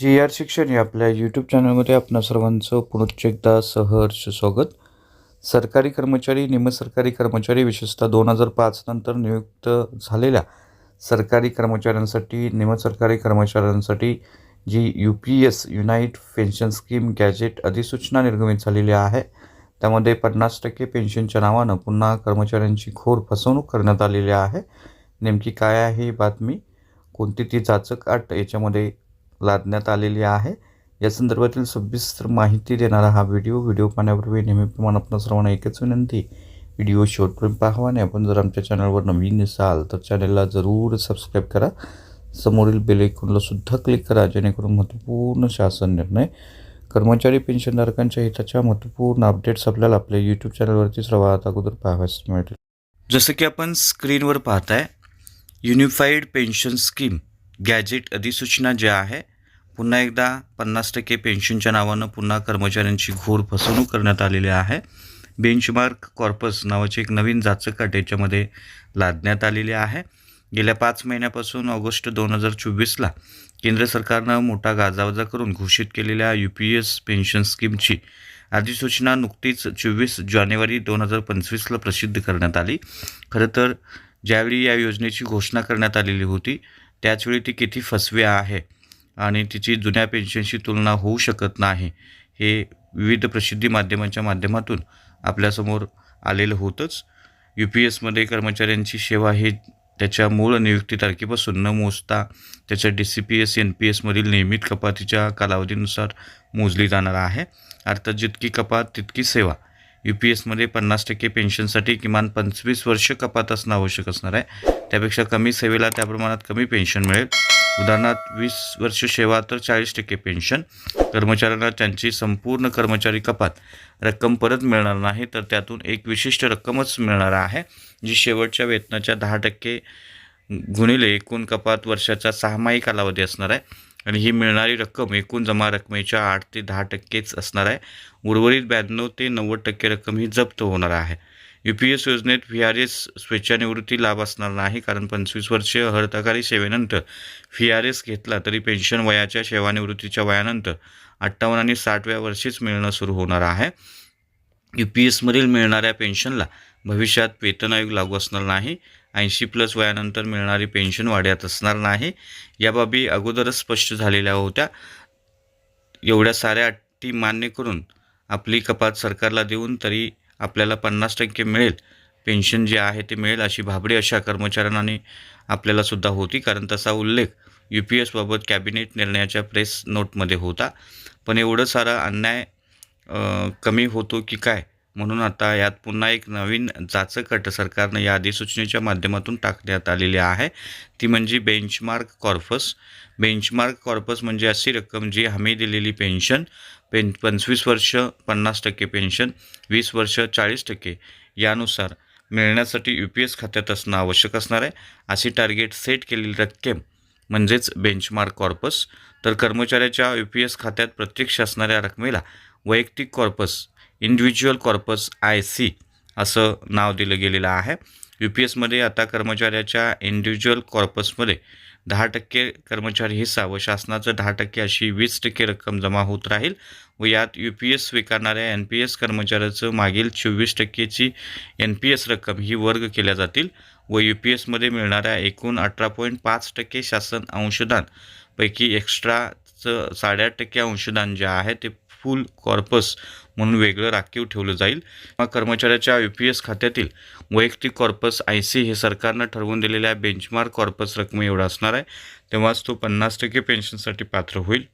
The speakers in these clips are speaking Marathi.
जी आर शिक्षण या आपल्या यूट्यूब चॅनलमध्ये आपणा सर्वांचं पुनश्च एकदा सहर्ष स्वागत. सरकारी कर्मचारी निमसरकारी कर्मचारी विशेषतः दोन हजार पाच नंतर नियुक्त झालेल्या सरकारी कर्मचाऱ्यांसाठी निमसरकारी कर्मचाऱ्यांसाठी जी U P S unite pension scheme gazette अधिसूचना निर्गमित झालेली आहे. त्यामध्ये पन्नास टक्के पेन्शनच्या नावानं पुन्हा कर्मचाऱ्यांची खोर फसवणूक करण्यात आलेली आहे. नेमकी काय आहे ही बातमी? कोणती ती जाचक अट? याच्यामध्ये लादण्यात आलेली आहे. या संदर्भातील सविस्तर माहिती देणारा हा व्हिडिओ व्हिडिओ पाहण्यापूर्वी नेहमीप्रमाणे आपण सर्वांना एकच विनंती व्हिडिओ शेवटपर्यंत पाहावा आणि आपण जर आमच्या चॅनलवर नवीन असाल तर चॅनलला जरूर सबस्क्राईब करा. समोरील बेल सुद्धा क्लिक करा जेणेकरून महत्त्वपूर्ण शासन निर्णय कर्मचारी पेन्शनधारकांच्या हिताच्या महत्त्वपूर्ण अपडेट्स आपल्याला आपल्या यूट्यूब चॅनलवरती सर्वात अगोदर पाहाव्यास मिळतील. जसं की आपण स्क्रीनवर पाहताय युनिफाईड पेन्शन स्कीम गॅजेट अधिसूचना ज्या आहे पुन्हा एकदा पन्नास टक्के पेन्शनच्या नावानं पुन्हा कर्मचाऱ्यांची घोर फसवणूक करण्यात आलेली आहे. बेंचमार्क कॉर्पस नावाची एक नवीन जाचक याच्यामध्ये लादण्यात आलेली आहे. गेल्या पाच महिन्यापासून ऑगस्ट दोन हजार चोवीसला केंद्र सरकारनं मोठा गाजावाजा करून घोषित केलेल्या यू पी एस पेन्शन स्कीमची अधिसूचना नुकतीच चोवीस जानेवारी दोन हजार पंचवीसला प्रसिद्ध करण्यात आली. खरं तर ज्यावेळी या योजनेची घोषणा करण्यात आलेली होती त्याचवेळी ती किती फसवी आहे? आणि तिची जुन्या पेन्शनशी तुलना होऊ शकत नाही. हे विविध प्रसिद्धी माध्यमांच्या माध्यमातून आपल्यासमोर आलेलं होतंच. यू पी एसमध्ये कर्मचाऱ्यांची सेवा हे त्याच्या मूळ नियुक्ती तारखेपासून न मोजता त्याच्या D C P S N P एसमधील नियमित कपातीच्या कालावधीनुसार मोजली जाणार आहे. अर्थात जितकी कपात तितकी सेवा. यू पी एसमध्ये पन्नास टक्के पेन्शनसाठी किमान पंचवीस वर्ष कपात असणं आवश्यक असणार आहे. त्यापेक्षा कमी सेवेला त्या प्रमाणात कमी पेन्शन मिळेल. उदाहरणार्थ वीस वर्ष सेवा तर चाळीस टक्के पेन्शन. कर्मचाऱ्यांना त्यांची संपूर्ण कर्मचारी कपात रक्कम परत मिळणार नाही तर त्यातून एक विशिष्ट रक्कमच मिळणार आहे जी शेवटच्या वेतनाच्या दहा टक्के गुणिले एकूण कपात वर्षाचा सहामाही कालावधी असणार आहे. आणि ही मिळणारी रक्कम एकूण जमा रकमेच्या आठ ते दहा टक्केच असणार आहे. उर्वरित ब्याण्णव ते नव्वद टक्के रक्कम ही जप्त होणार आहे. यू पी एस योजनेत व्ही आर एस स्वेच्छानिवृत्ती लाभ असणार नाही कारण पंचवीस वर्षीय हरताकारी सेवेनंतर व्ही आर एस घेतला तरी पेन्शन वयाच्या सेवानिवृत्तीच्या वयानंतर अठ्ठावन्न आणि साठव्या वर्षीच मिळणं सुरू होणार आहे. यू पी एसमधील मिळणाऱ्या पेन्शनला भविष्यात वेतन आयोग लागू असणार नाही. ऐंशी प्लस वयानंतर मिळणारी पेन्शन वाढ्यात असणार नाही. या बाबी अगोदरच स्पष्ट झालेल्या होत्या. एवढ्या साऱ्या अटी मान्य करून आपली कपात सरकारला देऊन तरी आपल्याला पन्नास टक्के मिळेल. पेन्शन जे आहे ते मिळेल अशी भाबडी अशा कर्मचाऱ्यांनी आपल्याला सुद्धा होती. कारण तसा उल्लेख यू पी एसबाबत कॅबिनेट निर्णयाच्या प्रेस नोटमध्ये होता. पण एवढं सारा अन्याय कमी होतो की काय? म्हणून आता यात पुन्हा एक नवीन जाचकट सरकारनं या अधिसूचनेच्या माध्यमातून टाकण्यात आलेली आहे. ती म्हणजे बेंचमार्क कॉर्पस बेंचमार्क कॉर्पस म्हणजे अशी रक्कम जी हमी दिलेली पेन्शन पेन पंचवीस वर्ष पन्नास टक्के पेन्शन वीस वर्ष चाळीस टक्के. यानुसार मिळण्यासाठी यू पी एस खात्यात असणं आवश्यक असणार आहे. अशी टार्गेट सेट केलेली रक्कम म्हणजेच बेंचमार्क कॉर्पस तर कर्मचाऱ्याच्या यू पी एस खात्यात प्रत्यक्ष असणाऱ्या रकमेला वैयक्तिक corpus individual corpus I C असं नाव दिलं गेलेलं आहे. यू पी एसमध्ये आता कर्मचाऱ्याच्या इंडिव्हिज्युअल कॉर्पसमध्ये दहा टक्के कर्मचारी हिस्सा व शासनाचं दहा टक्के अशी वीस टक्के रक्कम जमा होत राहील व यात यू पी एस स्वीकारणाऱ्या एन पी एस कर्मचाऱ्याचं मागील चोवीस टक्केची एन पी एस रक्कम ही वर्ग केल्या जातील व यू पी एसमध्ये मिळणाऱ्या एकूण अठरा पॉईंट पाच टक्के शासन अंशदान पैकी एक्स्ट्राचं साडेआठ टक्के अंशदान जे आहे ते फुल कॉर्पस म्हणून वेगळं राखीव ठेवलं जाईल. किंवा कर्मचाऱ्याच्या यू पी एस खात्यातील वैयक्तिक कॉर्पस आय सी हे सरकारनं ठरवून दिलेल्या बेंचमार्क कॉर्पस रकमे एवढा असणार आहे. तेव्हाच तो पन्नास टक्के पेन्शनसाठी पात्र होईल.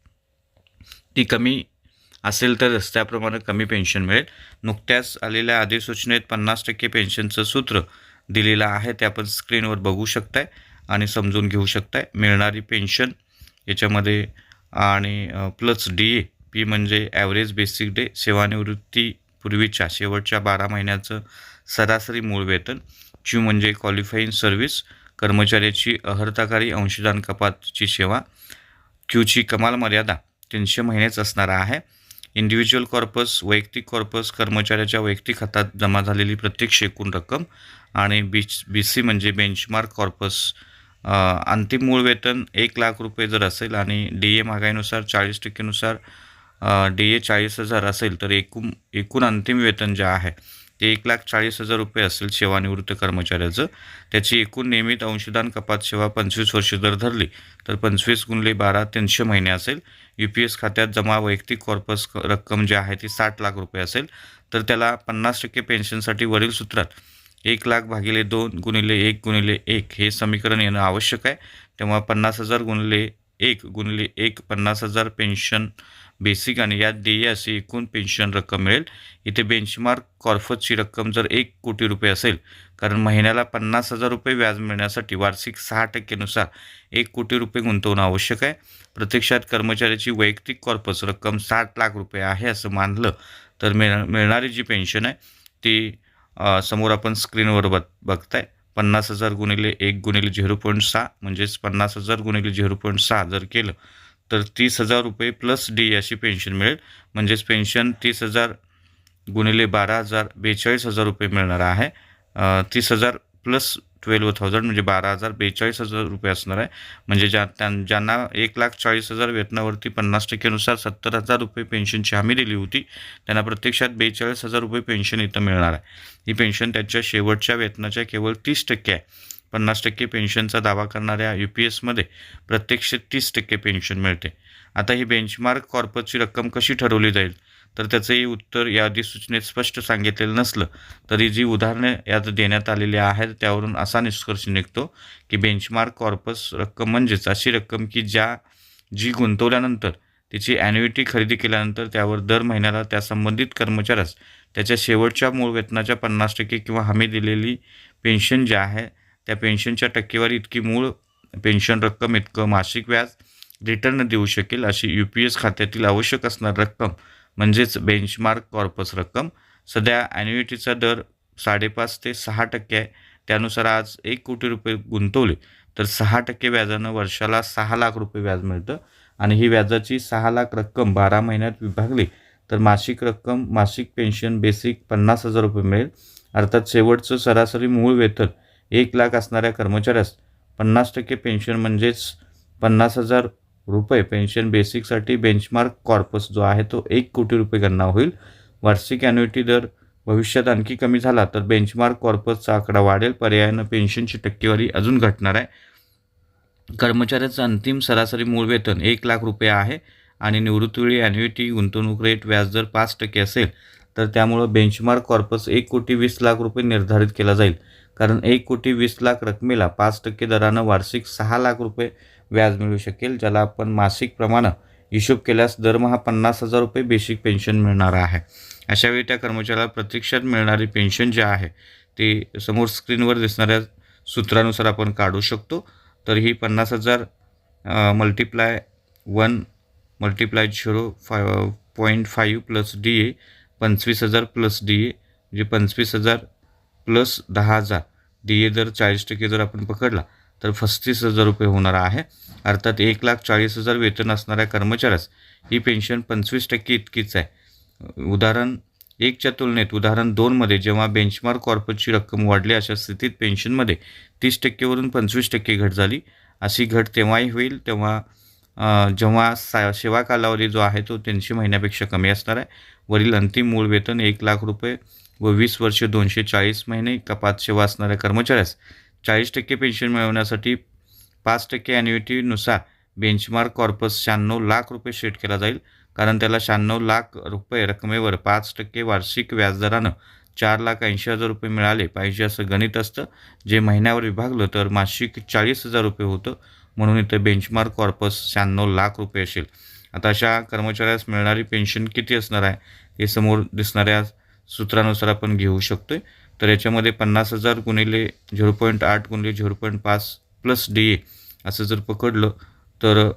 ती कमी असेल तर रस्त्याप्रमाणे कमी पेन्शन मिळेल. नुकत्याच आलेल्या अधिसूचनेत पन्नास टक्के पेन्शनचं सूत्र दिलेलं आहे ते आपण स्क्रीनवर बघू शकताय आणि समजून घेऊ शकताय. मिळणारी पेन्शन याच्यामध्ये आणि प्लस डी ए पी म्हणजे ॲव्हरेज बेसिक डे सेवानिवृत्ती पूर्वीच्या शेवटच्या बारा महिन्याचं सरासरी मूळ वेतन. क्यू म्हणजे क्वालिफाईंग सर्व्हिस कर्मचाऱ्याची अहर्ताकारी अंशदान कपातची सेवा. क्यूची कमाल मर्यादा तीनशे महिनेच असणार आहे. इंडिव्हिज्युअल कॉर्पस वैयक्तिक कॉर्पस कर्मचाऱ्याच्या वैयक्तिक खात्यात जमा झालेली प्रत्यक्ष एकूण रक्कम आणि बी बी सी म्हणजे बेंचमार्क कॉर्पस अंतिम मूळ वेतन एक लाख रुपये जर असेल आणि डी ए महागाईनुसार चाळीस टक्केनुसार डी ए चाळीस हजार असेल तर एकूण एकूण अंतिम वेतन जे आहे ते एक लाख चाळीस हजार रुपये असेल सेवानिवृत्त कर्मचाऱ्याचं. त्याची एकूण नियमित अंशदान कपात सेवा पंचवीस वर्ष जर धरली तर पंचवीस गुणले बारा तीनशे महिने असेल. यू पी एस खात्यात जमा वैयक्तिक कॉर्पस क- रक्कम जी आहे ती साठ लाख रुपये असेल. तर त्याला पन्नास टक्के पेन्शनसाठी वरील सूत्रात एक लाख भागिले दोन गुणिले एक गुणिले एक हे समीकरण येणं आवश्यक आहे. तेव्हा पन्नास हजार गुणिले एक गुणिले एक पन्नास हजार पेन्शन बेसिक आणि यात देय अशी एकूण पेन्शन रक्कम मिळेल. इथे बेंचमार्क कॉर्फसची रक्कम जर एक कोटी रुपये असेल कारण महिन्याला पन्नास हजार रुपये व्याज मिळण्यासाठी वार्षिक सहा टक्केनुसार एक कोटी रुपये गुंतवणं आवश्यक आहे. प्रत्यक्षात कर्मचाऱ्याची वैयक्तिक कॉर्पस रक्कम साठ लाख रुपये आहे असं मानलं तर मिळ मिळणारी जी पेन्शन आहे ती समोर आपण स्क्रीनवर बघ बघताय. पन्नास हजार गुणिले एक गुणिले झिरो पॉईंट सहा म्हणजेच पन्नास हजार गुणिले झिरो पॉईंट सहा जर केलं तर तीस हजार रुपये प्लस डी अशी पेन्शन मिळेल. म्हणजेच पेन्शन तीस हजार गुणिले बारा हजार बेचाळीस हजार रुपये मिळणार आहे. तीस हजार प्लस ट्वेल्व थाउजंड म्हणजे बारा हजार बेचाळीस हजार रुपये असणार आहे. म्हणजे ज्या त्यां ज्यांना एक लाख चाळीस हजार वेतनावरती पन्नास टक्केनुसार सत्तर हजार रुपये पेन्शनची हमी दिली होती त्यांना प्रत्यक्षात बेचाळीस हजार रुपये पेन्शन इथं मिळणार आहे. ही पेन्शन त्याच्या शेवटच्या वेतनाच्या केवळ तीस टक्के आहे. पन्नास टक्के पेन्शनचा दावा करणाऱ्या यू पी एसमध्ये प्रत्यक्ष तीस टक्के पेन्शन मिळते. आता ही बेंचमार्क कॉर्पसची रक्कम कशी ठरवली जाईल? तर त्याचंही उत्तर या अधिसूचनेत स्पष्ट सांगितलेलं नसलं तरी जी उदाहरणे यात देण्यात आलेली आहेत त्यावरून असा निष्कर्ष निघतो की बेंचमार्क कॉर्पस रक्कम म्हणजेच अशी रक्कम की ज्या जी गुंतवल्यानंतर तिची ॲन्युइटी खरेदी केल्यानंतर त्यावर दर महिन्याला त्या संबंधित कर्मचाऱ्यास त्याच्या शेवटच्या मूळ वेतनाच्या पन्नास टक्के किंवा हमी दिलेली पेन्शन जी आहे त्या पेन्शनच्या टक्केवारी इतकी मूळ पेन्शन रक्कम इतकं मासिक व्याज रिटर्न देऊ शकेल अशी यू पी एस खात्यातील आवश्यक असणार रक्कम म्हणजेच बेंचमार्क कॉर्पस रक्कम सध्या ॲन्युइटीचा दर साडेपाच ते सहा टक्के आहे. त्यानुसार आज एक कोटी रुपये गुंतवले तर सहा टक्के व्याजानं वर्षाला सहा लाख रुपये व्याज मिळतं. आणि ही व्याजाची सहा लाख रक्कम बारा महिन्यात विभागली तर मासिक रक्कम मासिक पेन्शन बेसिक पन्नास हजार रुपये मिळेल. अर्थात शेवटचं सरासरी मूळ वेतन एक लाख असणाऱ्या कर्मचाऱ्यास पन्नास टक्के पेन्शन म्हणजेच पन्नास हजार रुपये. पेन्शन बेसिकसाठी बेंचमार्क कॉर्पस जो आहे तो एक कोटी रुपये गणना होईल. वार्षिक ॲन्युइटी दर भविष्यात आणखी कमी झाला तर बेंचमार्क कॉर्पसचा आकडा वाढेल. पर्यायानं पेन्शनची टक्केवारी अजून घटणार आहे. कर्मचाऱ्याचं अंतिम सरासरी मूळ वेतन एक लाख रुपये आहे आणि निवृत्तीवेळी ॲन्युइटी गुंतवणूक रेट व्याजदर पाच टक्के असेल तर त्यामुळं बेंचमार्क कॉर्पस एक कोटी वीस लाख रुपये निर्धारित केला जाईल. कारण एक कोटी वीस लाख रकमेला पाच टक्के दरानं वार्षिक सहा लाख रुपये व्याज मिळू शकेल ज्याला आपण मासिक प्रमाणे हिशोब केल्यास दरमहा पन्नास हजार रुपये बेसिक पेन्शन मिळणार आहे. अशावेळी त्या कर्मचाऱ्याला प्रत्यक्षात मिळणारी पेन्शन जे आहे ते समोर स्क्रीनवर दिसणाऱ्या सूत्रानुसार आपण काढू शकतो. तर ही पन्नास हजार multiply one multiply zero five point five plus D A पंचवीस हजार प्लस डी ए म्हणजे पंचवीस हजार प्लस दहा हजार. डी ए जर चाळीस टक्के जर आपण पकडला तर पस्तीस हजार रुपये होणार आहे. अर्थात एक लाख चाळीस हजार वेतन असणाऱ्या कर्मचाऱ्यास ही पेन्शन पंचवीस टक्के इतकीच आहे. उदाहरण एकच्या तुलनेत उदाहरण दोनमध्ये जेव्हा बेंचमार्क कॉर्पोरेटची रक्कम वाढली अशा स्थितीत पेन्शनमध्ये तीस टक्केवरून पंचवीस टक्के घट झाली. अशी घट तेव्हाही होईल तेव्हा जेव्हा सा सेवा कालावधी जो आहे तो तीनशे महिन्यापेक्षा कमी असणार आहे. वरील अंतिम मूळ वेतन एक लाख रुपये व वीस वर्ष दोनशे चाळीस महिने कपात सेवा असणाऱ्या कर्मचाऱ्यास चाळीस टक्के पेन्शन मिळवण्यासाठी पाच टक्के ॲन्युइटीनुसार बेंचमार्क कॉर्पस शहाण्णव लाख रुपये सेट केला जाईल. कारण त्याला शहाण्णव लाख रुपये रकमेवर पाच टक्के वार्षिक व्याजदरानं चार लाख ऐंशी हजार रुपये मिळाले पाहिजे असं गणित असतं. जे महिन्यावर विभागलं तर मासिक चाळीस हजार रुपये होतं. म्हणून इथं बेंचमार्क कॉर्पस शहाण्णव लाख रुपये असेल. आता अशा कर्मचाऱ्यास मिळणारी पेन्शन किती असणार आहे? हे समोर दिसणाऱ्या सूत्रानुसार आपण घेऊ शकतो आहे तर याच्यामध्ये पन्नास हजार गुणिले झिरो पॉईंट आठ गुणिले झिरो पॉईंट पाच प्लस डी ए असं जर पकडलं तर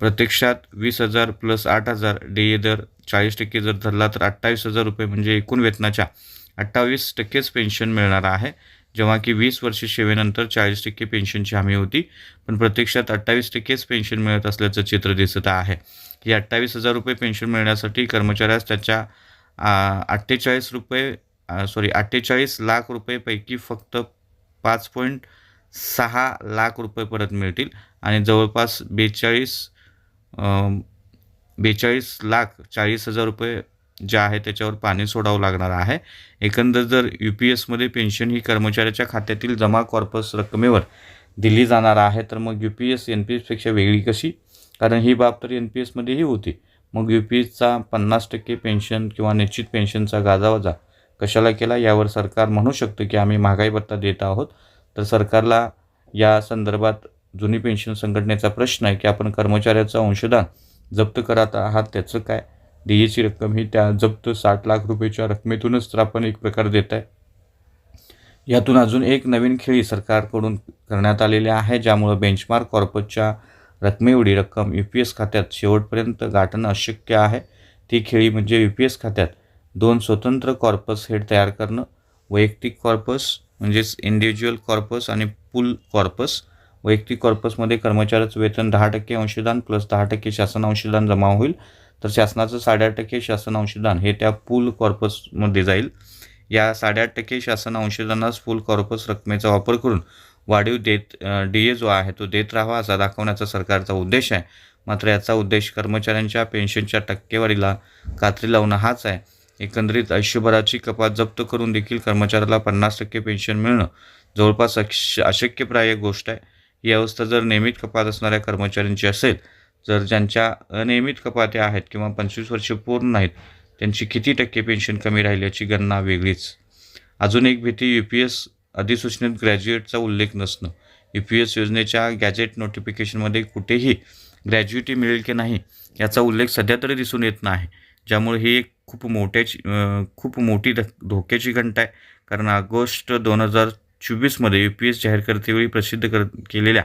प्रत्यक्षात वीस हजार प्लस आठ हजार डी ए दर चाळीस टक्के जर धरला तर अठ्ठावीस हजार रुपये म्हणजे एकूण वेतनाच्या अठ्ठावीस टक्केच पेन्शन मिळणार आहे. जेव्हा की वीस वर्ष सेवेनंतर चाळीस टक्के पेन्शनची हमी होती पण प्रत्यक्षात अठ्ठावीस टक्केच पेन्शन मिळत असल्याचं चित्र दिसत आहे. ही अठ्ठावीस हजार रुपये पेन्शन मिळण्यासाठी कर्मचाऱ्यास त्याच्या अठ्ठेचाळीस रुपये सॉरी अठ्ठेचाळीस लाख रुपयेपैकी फक्त पाच पॉईंट सहा लाख रुपये परत मिळतील. आणि जवळपास बेचाळीस बेचाळीस लाख चाळीस हजार रुपये जे आहे त्याच्यावर पाणी सोडावं लागणार आहे. एकंदर जर यू पी एसमध्ये पेन्शन ही कर्मचाऱ्याच्या खात्यातील जमा कॉर्पस रकमेवर दिली जाणार आहे तर मग U P S N P एसपेक्षा वेगळी कशी? कारण ही बाब तर एन पी एसमध्येही होती. मग यू पी एसचा पन्नास टक्के पेन्शन किंवा निश्चित पेन्शनचा गाजावाजा कशाला केला? यावर सरकार म्हणू शकतं की आम्ही महागाई भत्ता देत आहोत. तर सरकारला या संदर्भात जुनी पेन्शन संघटनेचा प्रश्न आहे की आपण कर्मचाऱ्याचं अंशदान जप्त करत आहात त्याचं काय? डी रक्कम ही त्या जप्त साठ लाख रुपयेच्या रकमेतूनच तर आपण एक प्रकार देत आहे. यातून अजून एक नवीन खेळी सरकारकडून करण्यात आलेली आहे ज्यामुळं बेंचमार्क कॉर्पोरेटच्या रकमेएवढी रक्कम यू पी एस खात्यात शेवटपर्यंत गाठणं अशक्य आहे. ती खेळी म्हणजे यू पी एस खात्यात दोन स्वतंत्र कॉर्पस हेड तयार करणं वैयक्तिक कॉर्पस म्हणजेच इंडिव्हिज्युअल कॉर्पस आणि पूल कॉर्पस. वैयक्तिक कॉर्पसमध्ये कर्मचाऱ्याचं वेतन दहा टक्के अंशदान प्लस दहा टक्के शासन अंशदान जमा होईल. तर शासनाचं साडेआठ टक्के शासन अंशदान हे त्या पूल कॉर्पसमध्ये जाईल. या साडेआठ टक्के शासन अंशदानास पूल कॉर्पस रकमेचा वापर करून वाढीव देत डी ए जो आहे तो देत राहावा असा दाखवण्याचा सरकारचा उद्देश आहे. मात्र याचा उद्देश कर्मचाऱ्यांच्या पेन्शनच्या टक्केवारीला कात्री लावणं हाच आहे. एकंदरीत आयुष्यभराची कपात जप्त करून देखील कर्मचाऱ्याला पन्नास टक्के पेन्शन मिळणं जवळपास अक्ष अशक्यप्राय गोष्ट आहे. ही अवस्था जर नियमित कपात असणाऱ्या कर्मचाऱ्यांची असेल जर ज्यांच्या अनियमित कपात्या आहेत किंवा पंचवीस वर्ष पूर्ण नाहीत त्यांची किती टक्के पेन्शन कमी राहील याची गणना वेगळीच. अजून एक भीती यू पी एस अधिसूचनेत ग्रॅज्युएटचा उल्लेख नसणं. यू पी एस योजनेच्या गॅजेट नोटिफिकेशनमध्ये कुठेही ग्रॅज्युएटी मिळेल की नाही याचा उल्लेख सध्या तरी दिसून येत नाही. ज्यामुळे ही एक खूप मोठ्याची खूप मोठी ध धोक्याची घंटा आहे. कारण ऑगस्ट दोन हजार चोवीसमध्ये यू पी एस जाहीर करतेवेळी प्रसिद्ध कर केलेल्या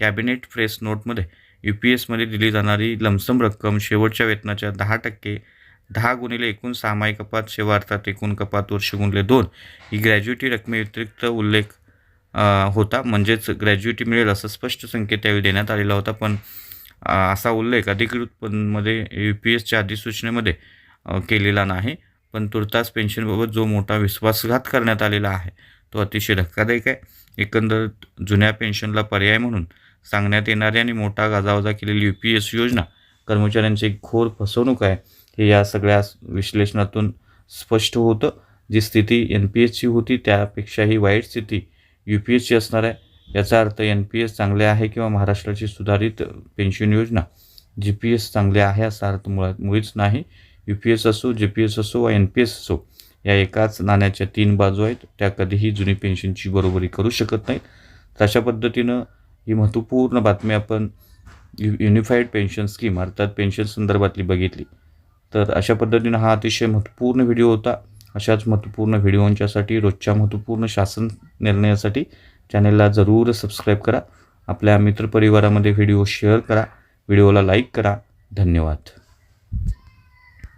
कॅबिनेट प्रेस नोटमध्ये यू पी एसमध्ये दिली जाणारी लमसम रक्कम शेवटच्या वेतनाच्या दहा टक्के दहा गुणिले एकूण सामायिक कपात सेवा अर्थात एकूण कपात वर्ष गुणले दोन. ही ग्रॅज्युएटी रकमेव्यतिरिक्त उल्लेख होता. म्हणजेच ग्रॅज्युएटी मिळेल असं स्पष्ट संकेत त्यावेळी देण्यात आलेला होता. पण असा उल्लेख अधिकृतमध्ये यू पी एसच्या अधिसूचनेमध्ये केलेला नाही. पण तुर्तास पेन्शनबाबत जो मोठा विश्वासघात करण्यात आलेला आहे तो अतिशय धक्कादायक आहे. एकंदर जुन्या पेन्शनला पर्याय म्हणून सांगण्यात येणारी आणि मोठा गाजावाजा केलेली यू पी एस योजना कर्मचाऱ्यांची एक घोर फसवणूक आहे. हे या सगळ्या विश्लेषणातून स्पष्ट होतं. जी स्थिती एन पी एसची होती त्यापेक्षाही वाईट स्थिती यू पी एसची असणार आहे. याचा अर्थ एन पी एस चांगले आहे किंवा महाराष्ट्राची सुधारित पेन्शन योजना जी पी एस चांगले आहे असा अर्थ मुळात मुळीच नाही. यू पी एस असो जी पी एस असो वा एन पी एस असो या एकाच नाण्याच्या तीन बाजू आहेत. त्या कधीही जुनी पेन्शनची बरोबरी करू शकत नाहीत. तर अशा पद्धतीनं ही महत्त्वपूर्ण बातमी आपण यु युनिफाईड पेन्शन स्कीम अर्थात पेन्शन संदर्भातली बघितली. तर अशा पद्धतीनं हा अतिशय महत्त्वपूर्ण व्हिडिओ होता. अशाच महत्त्वपूर्ण व्हिडिओंच्यासाठी रोजच्या महत्त्वपूर्ण शासन निर्णयासाठी चॅनेलला जरूर सबस्क्राईब करा. आपल्या मित्रपरिवारामध्ये व्हिडिओ शेअर करा. व्हिडिओला लाईक करा. धन्यवाद.